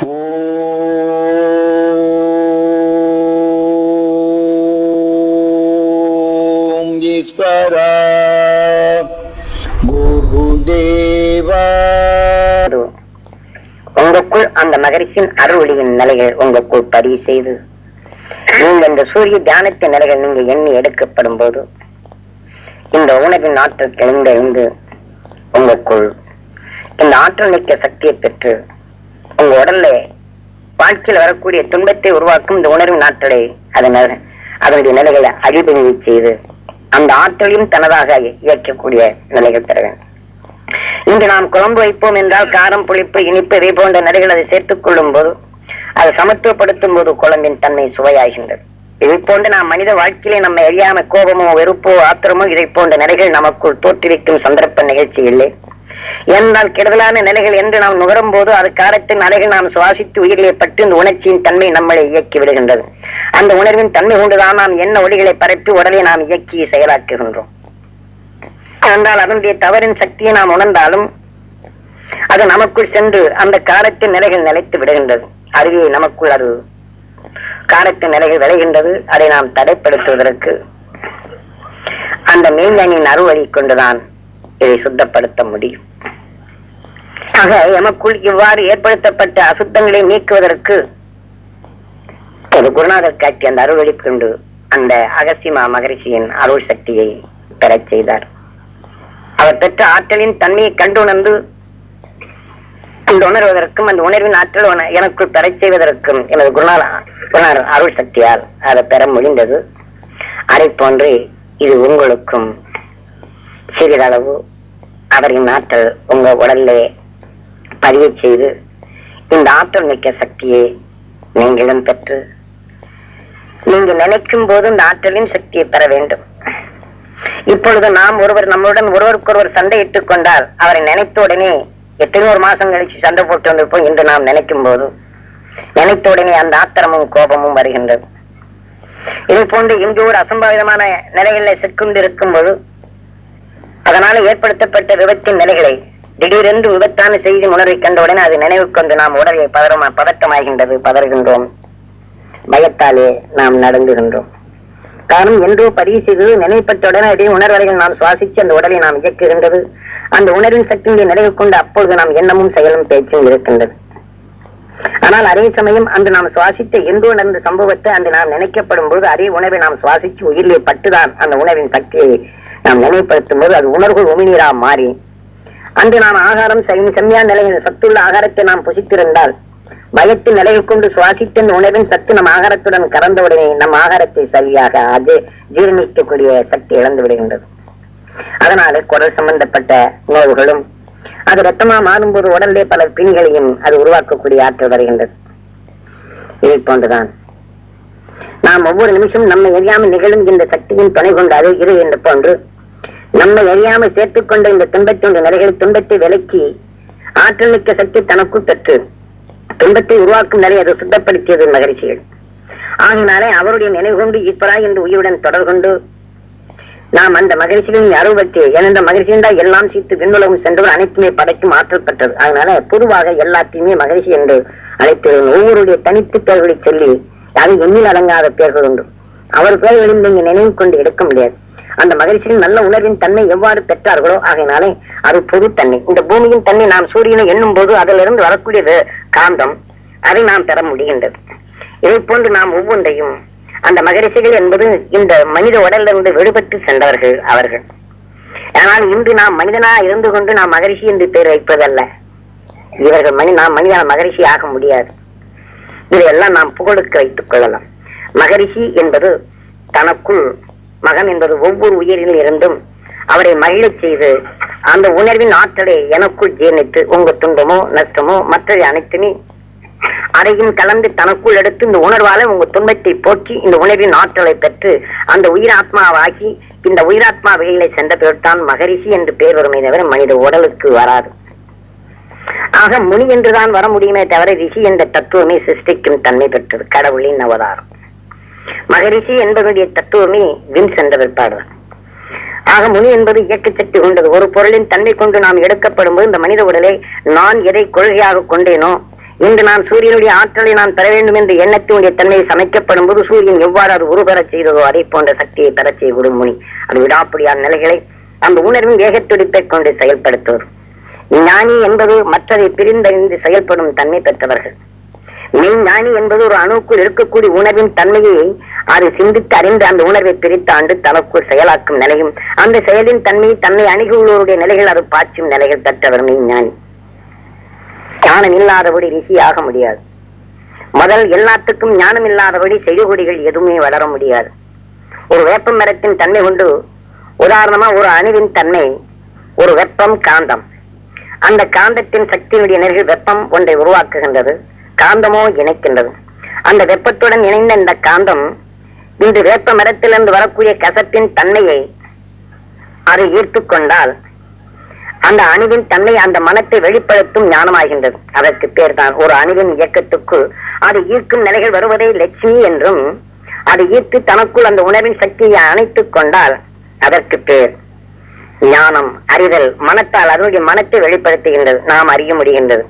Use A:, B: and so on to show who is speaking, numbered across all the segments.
A: ஓம் குருதேவா
B: உங்களுக்குள் அந்த மகரிஷின் அருள்வழியின் நிலைகள் உங்களுக்குள் பதிவு செய்து நீங்க இந்த சூரிய தியானத்தின் நிலைகள் நீங்க எண்ணி எடுக்கப்படும் போது இந்த உணவின் ஆற்றல் தெளிந்தெழுந்து உங்களுக்குள் இந்த ஆற்றல் மிக்க சக்தியை பெற்று உங்க உடல்ல வாழ்க்கையில் வரக்கூடிய துன்பத்தை உருவாக்கும் இந்த உணர்வின் ஆற்றலை அதனால் அதனுடைய நிலைகளை அழிபணிவு செய்து அந்த ஆற்றலையும் தனதாக இயக்கக்கூடிய நிலைகள் தருவேன் வேண்டும். இன்று நாம் குழம்பு வைப்போம் என்றால் காரம் புளிப்பு இனிப்பு இவை போன்ற நிலைகள் அதை சேர்த்துக் கொள்ளும் போது அதை சமத்துவப்படுத்தும் போது குழம்பின் தன்மை சுவையாகின்றது. இதை போன்று நாம் மனித வாழ்க்கையிலே நம்ம அறியாம கோபமோ வெறுப்போ ஆத்திரமோ இதை போன்ற நிலைகள் நமக்குள் தோற்றுவிக்கும் சந்தர்ப்ப நிகழ்ச்சி இல்லை என்றால் கெடுதலான நிலைகள் என்று நாம் நுகரும் போது அது காரத்தின் அலைகள் நாம் சுவாசித்து உயிரிலே பட்டு இந்த உணர்ச்சியின் தன்மை நம்மளை இயக்கி விடுகின்றது. அந்த உணர்வின் தன்மை கொண்டுதான் நாம் என்ன ஒளிகளை பரப்பி உடலை நாம் இயக்கி செயலாக்குகின்றோம் என்றால் அதனுடைய தவறின் சக்தியை நாம் உணர்ந்தாலும் அது நமக்குள் சென்று அந்த காலத்தின் நிலைகள் நிலைத்து விடுகின்றது. அருவியை நமக்குள் அது காலத்தின் நிலைகள் விளைகின்றது. அதை நாம் தடைப்படுத்துவதற்கு அந்த மெய்ஞானியின் அருவழி கொண்டுதான் இதை சுத்தப்படுத்த முடியும். ஆக எமக்குள் இவ்வாறு ஏற்படுத்தப்பட்ட அசுத்தங்களை நீக்குவதற்கு ஒரு குருநாதர் காட்சி அந்த அருள் கொண்டு அந்த அகசிமா மகரிஷியின் அருள் சக்தியை பெறச் செய்தார். அவர் பெற்ற ஆற்றலின் தன்மையை கண்டுணர்ந்து அந்த உணர்வதற்கும் அந்த உணர்வின் ஆற்றல் எனக்குள் பெறச் செய்வதற்கும் எனது குருநாத குருநாதர் அருள் சக்தியால் அதை பெற முடிந்தது. அதை போன்று இது உங்களுக்கும் சிறிதளவு அவரின் ஆற்றல் உங்க உடல்லே பதிவு செய்து இந்த ஆற்றல் மிக்க சக்தியை நீங்களும் பெற்று நீங்க நினைக்கும் போது இந்த ஆற்றலின் சக்தியை பெற வேண்டும். இப்பொழுது நாம் ஒருவர் நம்முடன் ஒருவருக்கொருவர் சண்டையிட்டுக் கொண்டால் அவரை நினைத்த உடனே எத்தனையோ ஒரு மாசம் கழிச்சு சண்டை போட்டு வந்திருப்போம் என்று நாம் நினைக்கும் போது நினைத்த உடனே அந்த ஆத்திரமும் கோபமும் வருகின்றது. இதை போன்று இங்கு ஒரு அசம்பாவிதமான நிலைகளில் சிக்கொண்டிருக்கும் போது அதனால ஏற்படுத்தப்பட்ட விபத்தின் நிலைகளை திடீரென்று விபத்தான செய்தி உணர்வை கண்டவுடன் அது நினைவு கொண்டு நாம் உடலை பதறமா பதட்டமாகின்றது பதறுகின்றோம். பயத்தாலே நாம் நடந்துகின்றோம் காரணம் என்றோ பதிவு செய்தது நினைப்பட்டவுடனே அதே உணர்வரையில் நாம் சுவாசித்து அந்த உடலை நாம் இயக்குகின்றது. அந்த உணர்வின் சக்தியை நினைவு கொண்டு அப்பொழுது நாம் எண்ணமும் செயலும் பேச்சும் இருக்கின்றது. ஆனால் அதே சமயம் அன்று நாம் சுவாசித்த எந்தோ நடந்த சம்பவத்தை அன்று நாம் நினைக்கப்படும் பொழுது அதே உணவை நாம் சுவாசித்து உயிரிலே பட்டுதான் அந்த உணவின் சக்தியை நாம் நினைவுபடுத்தும் போது அது உணர்வுகள் உமிநீரா மாறி அன்று நாம் ஆகாரம் செம்மையா நிலையில் சத்துள்ள ஆகாரத்தை நாம் புசித்திருந்தால் பயத்தின் நிலையை கொண்டு சுவாசித்த உணவின் சத்து நம் ஆகாரத்துடன் கலந்தவுடனே நம் ஆகாரத்தை சரியாக அது ஜீரணிக்கக்கூடிய சக்தி இழந்து விடுகின்றது. அதனால குரல் சம்பந்தப்பட்ட நோய்களும் அது ரத்தமா மாறும்போது உடலே பல பிணிகளையும் அது உருவாக்கக்கூடிய ஆற்றல் வருகின்றது. இதை போன்றுதான். நாம் ஒவ்வொரு நிமிஷம் நம்மை எரியாமல் நிகழும் இந்த சக்தியின் துணை கொண்டு அது இரு என்று போன்று நம்மை அறியாமல் சேர்த்துக் கொண்ட இந்த துன்பத்தினுடைய நிலைகள் துன்பத்தை விலக்கி ஆற்றல் மிக்க சக்தி தனக்குள் பெற்று துன்பத்தை உருவாக்கும் நிலை அதை சுத்தப்படுத்தியது மகிழ்ச்சிகள் ஆகினாலே அவருடைய நினைவு கொண்டு ஈஸ்வரா என்று உயிருடன் தொடர் கொண்டு நாம் அந்த மகிழ்ச்சிகளின் அறுபத்தி ஏனென்ற மகிழ்ச்சியின் தான் எல்லாம் சீத்து விண்ணுலகம் சென்றவர் அனைத்துமே படைக்கும் ஆற்றல் பெற்றது. அதனால பொதுவாக எல்லாத்தையுமே மகிழ்ச்சி என்று அழைத்து ஒவ்வொருடைய தனித்து பெயர்களை சொல்லி அது எண்ணில் அடங்காத பெயர்கள் உண்டு. அவர் பெயர்களில் நீங்க நினைவு கொண்டு எடுக்க முடியாது. அந்த மகிழ்ச்சியின் நல்ல உணர்வின் தன்மை எவ்வாறு பெற்றார்களோ ஆகையினாலே அது பொது தன்மை. இந்த பூமியின் தன்மை நாம் சூரியனை எண்ணும் போது அதிலிருந்து வரக்கூடியது காந்தம். அதை நாம் பெற முடிகின்றது. இதை போன்று நாம் ஒவ்வொன்றையும் அந்த மகரிஷிகள் என்பது இந்த மனித உடலிலிருந்து விடுபட்டு சென்றவர்கள் அவர்கள். ஆனால் இன்று நாம் மனிதனா இருந்து கொண்டு நாம் மகரிஷி என்று பெயர் வைப்பதல்ல. இவர்கள் மனி நாம் மனிதன மகரிஷி ஆக முடியாது. இதையெல்லாம் நாம் புகழுக்கு வைத்துக் கொள்ளலாம். மகரிஷி என்பது தனக்குள் மகன் என்பது ஒவ்வொரு உயிரில் இருந்தும் அவரை மகிழச் செய்து அந்த உணர்வின் ஆற்றலை எனக்குள் ஜீர்ணித்து உங்க துன்பமோ நஷ்டமோ மற்றது அனைத்துமே அதையும் கலந்து தனக்குள் எடுத்து இந்த உணர்வால உங்க துன்பத்தை போக்கி இந்த உணர்வின் ஆற்றலை பெற்று அந்த உயிராத்மாவாகி இந்த உயிராத்மா வகைகளை சென்ற பிறகுதான் மகரிஷி என்று பெயர் வருமே தவிர மனித உடலுக்கு வராது. ஆக முனி என்றுதான் வர முடியுமே தவிர ரிஷி என்ற தத்துவமே சிருஷ்டிக்கும் தன்மை பெற்றது. கடவுளின் அவதாரம். மகரிஷி என்பதனுடைய தத்துவமே வின் சென்றவர் பாடுவார். ஆக முனி என்பது இயக்க சக்தி கொண்டது. ஒரு பொருளின் தன்மை கொண்டு நாம் எடுக்கப்படும் போது இந்த மனித உடலை நான் எதை கொள்கையாக கொண்டேனோ இன்று நான் சூரியனுடைய ஆற்றலை நான் பெற வேண்டும் என்ற எண்ணத்தினுடைய தன்மையை சமைக்கப்படும் போது சூரியன் எவ்வாறு அது உருபெறச் செய்ததோ அதை போன்ற சக்தியை பெறச் செய்யும் முனி. அது விடாப்பிடியான நிலைகளை அந்த உணர்வின் வேகத்துடிப்பை கொண்டு செயல்படுத்துவது. ஞானி என்பது மற்றதை பிரிந்தறிந்து செயல்படும் தன்மை பெற்றவர்கள். மெய்ஞானி என்பது ஒரு அணுக்குள் இருக்கக்கூடிய உணர்வின் தன்மையை அது சிந்தித்து அறிந்து அந்த உணர்வை பிரித்தாண்டு தனக்குள் செயலாக்கும் நிலையும். அந்த செயலின் தன்மையை தன்னை அணுகியுள்ளவருடைய நிலைகள் அது பாய்ச்சும் நிலைகள் தற்றவர் மெய்ஞானி ஞானம் இல்லாதபடி ரிஷி ஆக முடியாது. முதல் எல்லாத்துக்கும் ஞானம் இல்லாதபடி செடிகொடிகள் எதுவுமே வளர முடியாது. ஒரு வேப்ப மரத்தின் தன்மை கொண்டு உதாரணமா ஒரு அணுவின் தன்மை ஒரு வெப்பம் காந்தம். அந்த காந்தத்தின் சக்தியினுடைய நிலையில் வெப்பம் ஒன்றை உருவாக்குகின்றது. காந்தமோ இணைக்கின்றது. அந்த வெப்பத்துடன் இணைந்த இந்த காந்தம் இந்த வேப்ப மரத்திலிருந்து வரக்கூடிய கசப்பின் தன்மையை அது ஈர்த்து கொண்டால் அந்த அணுவின் தன்மை அந்த மனத்தை வெளிப்படுத்தும் ஞானமாகின்றது. அதற்கு பேர் தான் ஒரு அணுவின் இயக்கத்துக்குள் அது ஈர்க்கும் நிலைகள் வருவதை லட்சுமி என்றும் அது ஈர்த்து தனக்குள் அந்த உணர்வின் சக்தியை அணைத்துக் கொண்டால் அதற்கு பேர் ஞானம். அறிதல் மனத்தால் அதனுடைய மனத்தை வெளிப்படுத்துகின்றது. நாம் அறிய முடிகின்றது.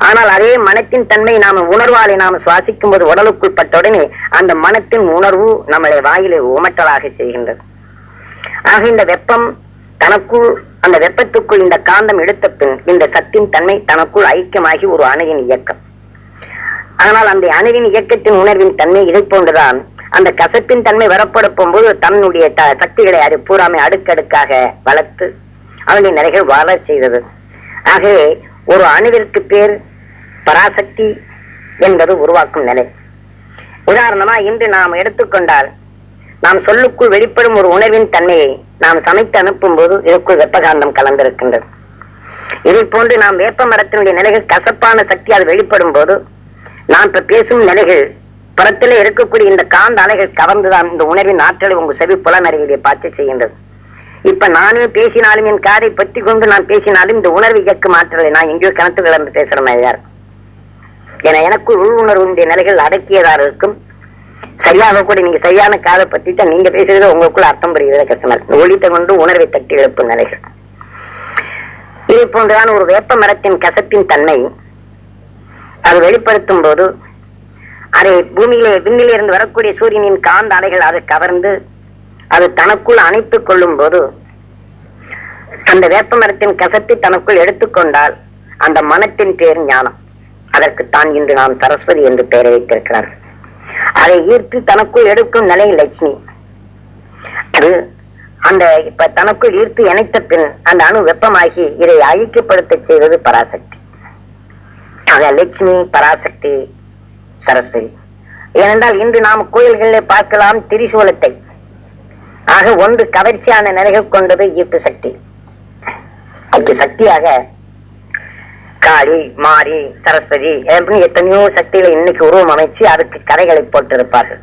B: ஆனால் அதே மனத்தின் தன்மை நாம உணர்வாலை நாம் சுவாசிக்கும் போது உடலுக்குள் பட்டவுடனே அந்த மனத்தின் உணர்வு நம்மளை வாயிலை உமட்டலாக செய்கின்றது. ஆக இந்த வெப்பம் தனக்குள் அந்த வெப்பத்துக்குள் இந்த காந்தம் எடுத்த பின் இந்த சத்தின் தன்மை தனக்குள் ஐக்கியமாகி ஒரு அணையின் இயக்கம். ஆனால் அந்த அணுவின் இயக்கத்தின் உணர்வின் தன்மை இதை போன்றுதான் அந்த கசப்பின் தன்மை வரப்படுப்பும் போது தன்னுடைய த- சக்திகளை அது பூராமை அடுக்கடுக்காக வளர்த்து அவனுடைய நிறைகள் வளர செய்தது. ஆகவே ஒரு அணுவிற்கு பேர் பராசக்தி என்பது உருவாக்கும் நிலை. உதாரணமா இன்று நாம் எடுத்துக்கொண்டால் நாம் சொல்லுக்குள் வெளிப்படும் ஒரு உணர்வின் தன்மையை நாம் சமைத்து அனுப்பும் போது இதற்குள் வெப்பகாந்தம் கலந்திருக்கின்றது. இதை போன்று நாம் வேப்ப மரத்தினுடைய நிலைகள் கசப்பான சக்தி அது வெளிப்படும் போது நாம் இப்ப பேசும் நிலைகள் புறத்திலே இருக்கக்கூடிய இந்த காந்த அலைகள் கவர்ந்துதான் இந்த உணர்வின் ஆற்றலை உங்க செவி புலனறிவிலே பார்த்து செய்கின்றது. இப்ப நானே பேசினாலும் என் காரை பற்றி கொண்டு நான் பேசினாலும் இந்த உணர்வு இயக்கும் ஆற்றலை நான் எங்கேயோ கணத்து கலந்து பேசுற மாதிரியா இருக்கும் என எனக்குள் உள் உணர்வுடைய நிலைகள் அடக்கியதாக இருக்கும். சரியாக கூட நீங்க சரியான காதை பற்றிட்டு நீங்க பேசுறது உங்களுக்குள்ள அர்த்தம் புரியுது கஷ்டமா ஒளித்த கொண்டு உணர்வை தட்டி எழுப்பும் நிலைகள். இதே போன்றுதான் ஒரு வேப்ப மரத்தின் கசப்பின் தன்மை. அது வெளிப்படுத்தும் போது அதை பூமியிலே விண்ணிலிருந்து வரக்கூடிய சூரியனின் காந்த அலைகள் அதை கவர்ந்து அது தனக்குள் அணைத்துக் கொள்ளும் போது அந்த வேப்ப மரத்தின் கசத்தை தனக்குள் எடுத்துக்கொண்டால் அந்த மனத்தின் பேர் ஞானம். அதற்குத்தான் இன்று நாம் சரஸ்வதி என்று பெயரை வைத்திருக்கிறார்கள் அதை ஈர்த்து தனக்குள் எடுக்கும் நிலை லட்சுமி. அது அந்த இப்ப தனக்குள் ஈர்த்து இணைத்த பின் அந்த அணு வெப்பமாகி இதை அழிக்கப்படுத்த செய்வது பராசக்தி. ஆக லட்சுமி பராசக்தி சரஸ்வதி. ஏனென்றால் இன்று நாம் கோயில்களில் பார்க்கலாம் திரிசூலத்தை. ஆக ஒன்று கவர்ச்சியான நிலைகள் கொண்டது ஈர்ப்பு சக்தி. அது சக்தியாக காளி மாரி சரஸ்வதி அப்படின்னு எத்தனையோ சக்திகளை இன்னைக்கு உருவம் அமைச்சு அதுக்கு கதைகளை போட்டிருப்பார்கள்.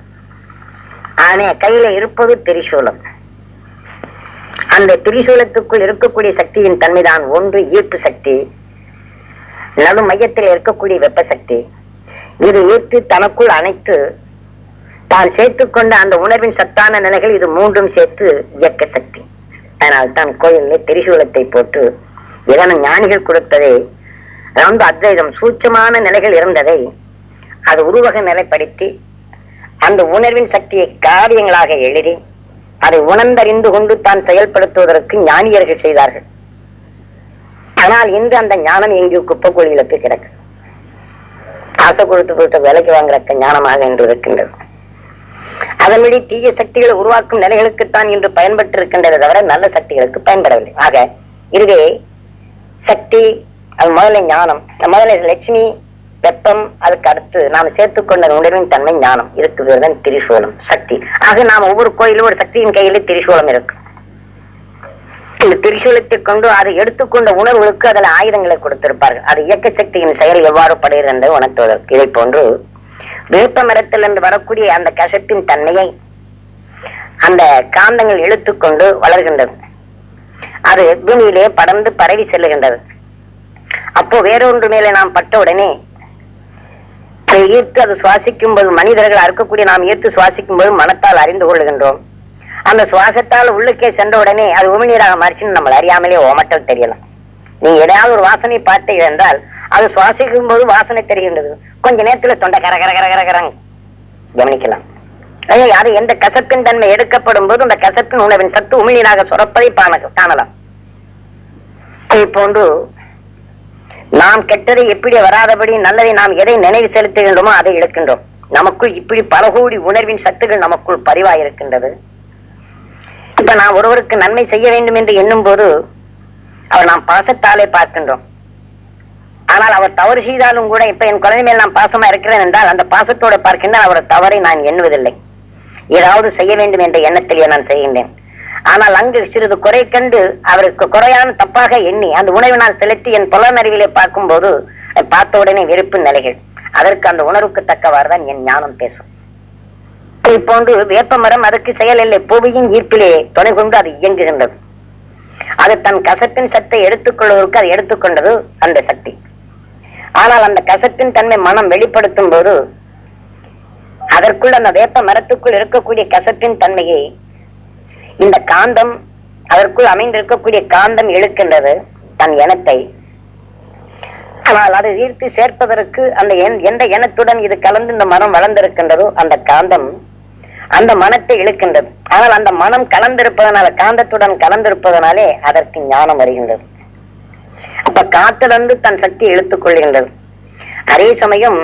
B: ஆனா கையில இருப்பது திரிசூலம். அந்த திரிசூலத்துக்குள் இருக்கக்கூடிய சக்தியின் தன்மைதான் ஒன்று ஈர்ப்பு சக்தி. நடு மையத்தில் இருக்கக்கூடிய வெப்ப சக்தி இது ஈர்த்து தனக்குள் அணைத்து தான் சேர்த்துக்கொண்ட அந்த உணர்வின் சத்தான நிலைகள் இது மூன்றும் சேர்த்து இயக்க சக்தி. அதனால் தான் கோயிலில் திரிசூலத்தை போட்டு இதன ஞானிகள் கொடுத்ததை ரொம்ப அத்வைதம் சூட்சமான நிலைகள் இருந்ததை அது உருவக நிலைப்படுத்தி அந்த உணர்வின் சக்தியை காரியங்களாக எழுதி அதை உணர்ந்தறிந்து கொண்டு தான் செயல்படுத்துவதற்கு ஞானியர்கள் செய்தார்கள். ஆனால் இன்று அந்த ஞானம் எங்கேயோ குப்பை கிடக்கு. ஆசை கொடுத்து கொடுத்த விலைக்கு வாங்குற ஞானமாக என்று இருக்கின்றது. அதன்படி தீய சக்திகளை உருவாக்கும் நிலைகளுக்குத்தான் இன்று பயன்பட்டு இருக்கின்றதை தவிர நல்ல சக்திகளுக்கு பயன்படவில்லை. ஆக இதுவே சக்தி அது முதல்ல ஞானம். முதல்ல லட்சுமி வெப்பம் அதுக்கு அடுத்து நாம் சேர்த்துக்கொண்ட உணர்வின் தன்மை ஞானம். இதுக்கு தான் திரிசூலம் சக்தி. ஆக நாம் ஒவ்வொரு கோயிலும் ஒரு சக்தியின் கையிலே திரிசூலம் இருக்கு. இந்த திரிசூலத்தை கொண்டு அதை எடுத்துக்கொண்ட உணர்வுகளுக்கு அதில் ஆயுதங்களை கொடுத்திருப்பார்கள். அது இயக்க சக்தியின் செயல் எவ்வாறு படுகிறது என்று உணர்த்துவதற்கு. இதை போன்று வேப்ப மரத்திலிருந்து வரக்கூடிய அந்த கசப்பின் தன்மையை அந்த காந்தங்கள் இழுத்துக்கொண்டு வளர்கின்றது. அது பூமியிலே படர்ந்து பரவி செல்லுகின்றது. அப்போ வேறொன்று மேலே நாம் பட்ட உடனே ஈர்த்து அது சுவாசிக்கும் போது மனிதர்கள் அறுக்கக்கூடிய நாம் ஈர்த்து சுவாசிக்கும் போது மனத்தால் அறிந்து கொள்ளுகின்றோம். அந்த சுவாசத்தால் உள்ளுக்கே சென்ற உடனே அது உமிழ்நீராக மாறிச்சுன்னு நம்மள அறியாமலே ஓமட்டல் தெரியலாம். நீங்க எதையாவது ஒரு வாசனை பார்த்தீர்கள் என்றால் அது சுவாசிக்கும் போது வாசனை தெரிகின்றது. கொஞ்ச நேரத்துல தொண்டை கர கர கர கர கவனிக்கலாம். அது எந்த கசப்பின் தன்மை எடுக்கப்படும் போது அந்த கசப்பின் உணவின் சத்து உமிழ்நீராக சுரப்பதை காணலாம். அதை போன்று நாம் கெட்டதை எப்படி வராதபடி நல்லதை நாம் எதை நினைவு செலுத்துகின்றோமோ அதை இழக்கின்றோம். நமக்குள் இப்படி பல கோடி உணர்வின் சத்துகள் நமக்குள் பதிவாயிருக்கின்றது. இப்ப நாம் ஒருவருக்கு நன்மை செய்ய வேண்டும் என்று எண்ணும் போது அவர் நாம் பாசத்தாலே பார்க்கின்றோம். ஆனால் அவர் தவறு செய்தாலும் கூட இப்ப என் குழந்தை மேல் நான் பாசமா இருக்கிறேன் என்றால் அந்த பாசத்தோட பார்க்கின்றால் அவர் தவறை நான் எண்ணுவதில்லை. ஏதாவது செய்ய வேண்டும் என்ற எண்ணத்திலேயே நான் செய்கின்றேன். ஆனால் அங்கு சிறிது குறை கண்டு அவருக்கு குறையான தப்பாக எண்ணி அந்த உணவை நான் செலுத்தி என் புலனறிவிலே பார்க்கும்போது அதை பார்த்த உடனே வெறுப்பு நிலைகள். அதற்கு அந்த உணர்வுக்கு தக்கவாறு தான் என் ஞானம் பேசும். இப்போன்று வேப்ப மரம் அதற்கு செயல் இல்லை. புவியின் ஈர்ப்பிலே துணை கொண்டு அது இயங்குகின்றது. அது தன் கசப்பின் சத்தை எடுத்துக்கொள்வதற்கு அது எடுத்துக்கொண்டது அந்த சக்தி. ஆனால் அந்த கசப்பின் தன்மை மனம் வெளிப்படுத்தும் போது அதற்குள் அந்த வேப்ப மரத்துக்குள் இருக்கக்கூடிய கசப்பின் தன்மையை இந்த காந்தம் அதற்குள் அமைந்திருக்கக்கூடிய காந்தம் இழுக்கின்றது தன் எண்ணத்தை. ஆனால் அதை ஈர்த்து சேர்ப்பதற்கு அந்த எந்த எண்ணத்துடன் இது கலந்து இந்த மரம் வளர்ந்திருக்கின்றதோ அந்த காந்தம் அந்த மனத்தை இழுக்கின்றது. ஆனால் அந்த மனம் கலந்திருப்பதனால காந்தத்துடன் கலந்திருப்பதனாலே அதற்கு ஞானம் வருகின்றது. அப்ப காத்திலிருந்து தன் சக்தியை இழுத்துக் கொள்கின்றது. அதே சமயம்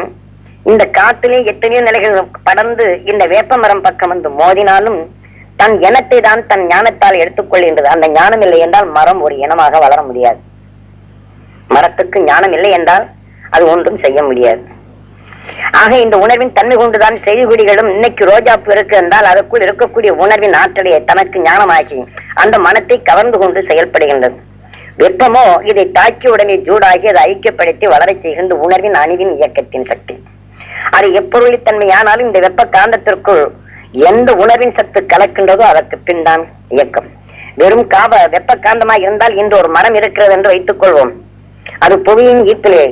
B: இந்த காத்திலே எத்தனையோ நிலைகள் படர்ந்து இந்த வேப்ப மரம் பக்கம் வந்து மோதினாலும் தன் எண்ணத்தை தான் தன் ஞானத்தால் எடுத்துக்கொள்கின்றது அந்த ஞானம் இல்லை என்றால் மரம் ஒரு இனமாக வளர முடியாது. மரத்துக்கு ஞானம் இல்லை என்றால் அது ஒன்றும் செய்ய முடியாது. ஆக இந்த உணர்வின் தன்மை கொண்டுதான் செய்திகுடிகளும் இன்னைக்கு பூ இருக்கு என்றால் அதற்குள் இருக்கக்கூடிய உணர்வின் ஆற்றலை தனக்கு ஞானமாகி அந்த மனத்தை கவர்ந்து கொண்டு செயல்படுகின்றது. வெப்பமோ இதை தாக்கி உடனே ஜூடாகி அதை ஐக்கியப்படுத்தி வளரச் செய்கின்ற உணர்வின் அணிவின் இயக்கத்தின் சக்தி. அது எப்பொருளித்தன்மையானாலும் இந்த வெப்ப காந்தத்திற்குள் எந்த உணர்வின் சத்து கலக்கின்றதோ அதற்கு பின் தான் இயக்கம். வெறும் காப வெப்ப காந்தமாக இருந்தால் இன்று ஒரு மரம் இருக்கிறது என்று வைத்துக் கொள்வோம். அது புவியின் ஈர்ப்பிலே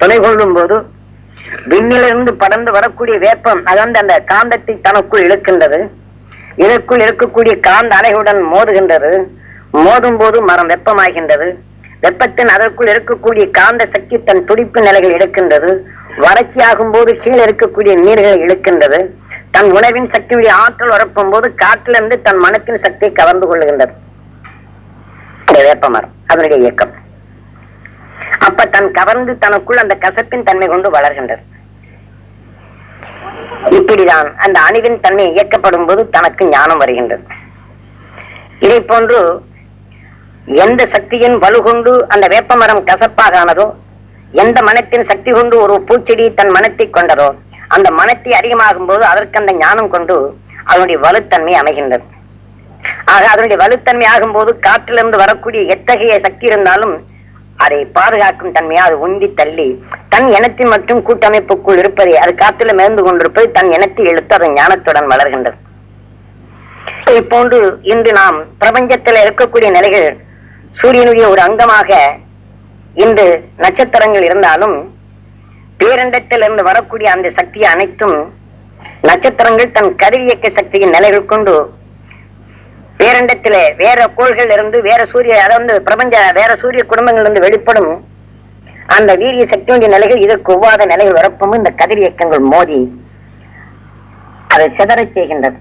B: துணை கொள்ளும் போது விண்ணிலிருந்து படர்ந்து வரக்கூடிய வேப்பம் அது வந்து அந்த காந்தத்தை தனக்குள் இழுக்கின்றது. இதற்குள் இருக்கக்கூடிய காந்த அலைகளுடன் மோதுகின்றது. மோதும் போது மரம் வெப்பமாகின்றது. வெப்பத்தின் அதற்குள் இருக்கக்கூடிய காந்த சக்தி தன் துடிப்பு நிலைகள் எடுக்கின்றது. வறட்சியாகும் போது கீழே இருக்கக்கூடிய நீர்களை இழுக்கின்றது. தன் உணவின் சக்தியுடைய ஆற்றல் உரப்பும் போது காற்றிலிருந்து தன் மனத்தின் சக்தியை கவர்ந்து கொள்ளுகின்றது. வேப்பமரம் அதனுடைய இயக்கம். அப்ப தன் கவர்ந்து தனக்குள் அந்த கசப்பின் தன்மை கொண்டு வளர்கின்றது. இப்படிதான் அந்த அணுவின் தன்மை இயக்கப்படும் போது தனக்கு ஞானம் வருகின்றது. இதை போன்று எந்த சக்தியின் வலுகொண்டு அந்த வேப்பமரம் கசப்பாக ஆனதோ எந்த மனத்தின் சக்தி கொண்டு ஒரு பூச்செடி தன் மனத்தை கொண்டதோ அந்த மனத்தை அதிகமாகும் போது அதற்கு அந்த ஞானம் கொண்டு அதனுடைய வலுத்தன்மை அமைகின்றது. ஆக அதனுடைய வலுத்தன்மை ஆகும்போது காற்றிலிருந்து வரக்கூடிய எத்தகைய சக்தி இருந்தாலும் அதை பாதுகாக்கும் தன்மையை அது உந்தி தள்ளி தன் இனத்தின் மற்றும் கூட்டமைப்புக்குள் இருப்பதை அது காற்றில மிதந்து கொண்டிருப்பது தன் இனத்தை இழுத்து அதன் ஞானத்துடன் வளர்கின்றது. இப்போன்று இன்று நாம் பிரபஞ்சத்தில் இருக்கக்கூடிய நிலைகள் சூரியனுடைய ஒரு அங்கமாக இன்று நட்சத்திரங்கள் இருந்தாலும் பேரண்டத்திலிருந்து வரக்கூடிய அந்த சக்தி அனைத்தும் நட்சத்திரங்கள் தன் கதிரியக்க சக்தியின் நிலைகள் கொண்டு பேரண்டத்திலே வேற கோள்கள் இருந்து வேற சூரிய அதாவது பிரபஞ்ச வேற சூரிய குடும்பங்கள்லிருந்து வெளிப்படும் அந்த வீரிய சக்தியுடைய நிலைகள் இதற்கு ஒவ்வாத நிலைகள் வரப்பும். இந்த கதிரியக்கங்கள் மோதி அதை சிதறச் செய்கின்றது.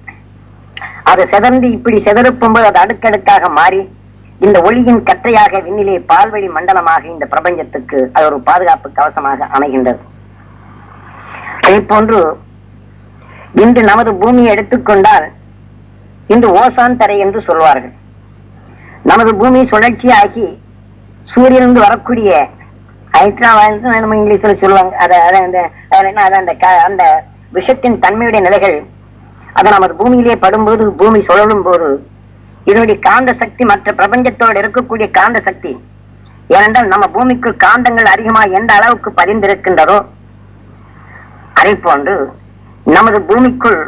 B: அது சிதறந்து இப்படி சிதறப்பும்போது அது அடுக்கடுக்காக மாறி இந்த ஒளியின் கற்றையாக விண்ணிலே பால்வழி மண்டலமாக இந்த பிரபஞ்சத்துக்கு அது ஒரு பாதுகாப்பு கவசமாக அமைகின்றது. அதே போன்று இன்று நமது பூமியை எடுத்துக்கொண்டால் இன்று ஓசான் தரை என்று சொல்வார்கள். நமது பூமி சுழற்சியாகி சூரியனிருந்து வரக்கூடிய ஹைட்ரா நம்ம இங்கிலீஷில் சொல்லுவாங்க. அதை அத அந்த அது என்ன, அந்த க- அந்த விஷத்தின் தன்மையுடைய நிலைகள் அது நமது பூமியிலே படும்போது பூமி சுழலும் போது இதனுடைய காந்த சக்தி மற்ற பிரபஞ்சத்தோடு இருக்கக்கூடிய காந்த சக்தி. ஏனென்றால் நம்ம பூமிக்குள் காந்தங்கள் அதிகமாக எந்த அளவுக்கு பதிந்திருக்கின்றதோ அதை போன்று நமது பூமிக்குள்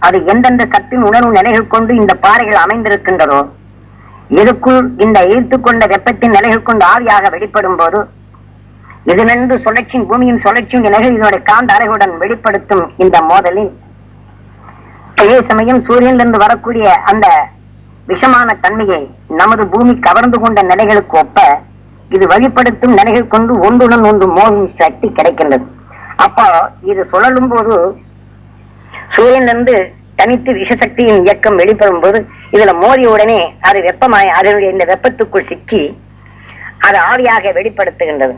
B: அது எந்தெந்த சக்தியின் உணர்வு நிலைகள் கொண்டு இந்த பாறைகள் அமைந்திருக்கின்றதோ இதுக்குள் இந்த ஈர்த்து கொண்ட வெப்பத்தின் நிலைகள் கொண்டு ஆவியாக வெளிப்படும் போது இதனின்று சுழற்சியும் பூமியின் சுழற்சியும் நிலைகள் இதனுடைய காந்த அலைகளுடன் வெளிப்படுத்தும் இந்த மோதலில் அதே சமயம் சூரியனிலிருந்து வரக்கூடிய அந்த விஷமான தன்மையை நமது பூமி கவர்ந்து கொண்ட நிலைகளுக்கு ஒப்ப இது வழிப்படுத்தும் நிலைகள் கொண்டு ஒன்றுடன் ஒன்று மோதும் சக்தி கிடைக்கின்றது. அப்போ இது சுழலும் போது சூரியனிலிருந்து தனித்து விஷசக்தியின் இயக்கம் வெளிப்படும் போது இதுல மோதிய உடனே அது வெப்பமாய் அதனுடைய இந்த வெப்பத்துக்குள் சிக்கி அது ஆவியாக வெளிப்படுத்துகின்றது.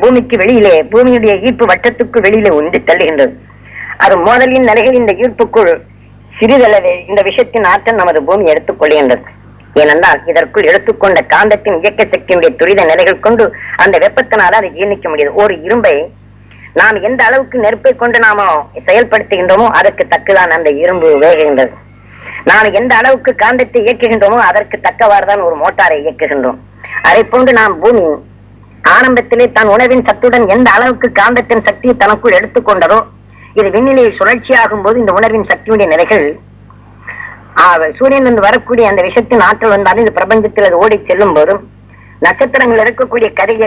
B: பூமிக்கு வெளியிலே பூமியுடைய ஈர்ப்பு வட்டத்துக்கு வெளியிலே உண்டு தள்ளுகின்றது. அது மோதலின் நிலைகள் இந்த ஈர்ப்புக்குள் சிறிதளவே இந்த விஷயத்தின் ஆற்றல் நமது பூமி எடுத்துக் கொள்கின்றது. ஏனென்றால் இதற்குள் எடுத்துக்கொண்ட காந்தத்தின் இயக்க சக்தியினுடைய துரித நிலைகள் கொண்டு அந்த வெப்பத்தினால் அதை ஜீர்ணிக்க முடியாது. ஒரு இரும்பை நாம் எந்த அளவுக்கு நெருப்பை கொண்டு நாம செயல்படுத்துகின்றோமோ அதற்கு தக்குதான் அந்த இரும்பு வேகுகின்றது. நாம் எந்த அளவுக்கு காந்தத்தை இயக்குகின்றோமோ அதற்கு தக்கவாறுதான் ஒரு மோட்டாரை இயக்குகின்றோம். அதை போன்று நாம் பூமி ஆரம்பத்திலே தன் உணவின் சத்துடன் எந்த அளவுக்கு காந்தத்தின் சக்தியை தனக்குள் எடுத்துக்கொண்டதோ இது விண்ணிலை சுழற்சியாகும் போது இந்த உணர்வின் சக்தியுடைய நிலைகள் சூரியனிலிருந்து வரக்கூடிய அந்த விஷத்தின் ஆற்றல் வந்தாலும் இந்த பிரபஞ்சத்தில் அது ஓடி செல்லும் போதும் நட்சத்திரங்கள் இருக்கக்கூடிய கதையை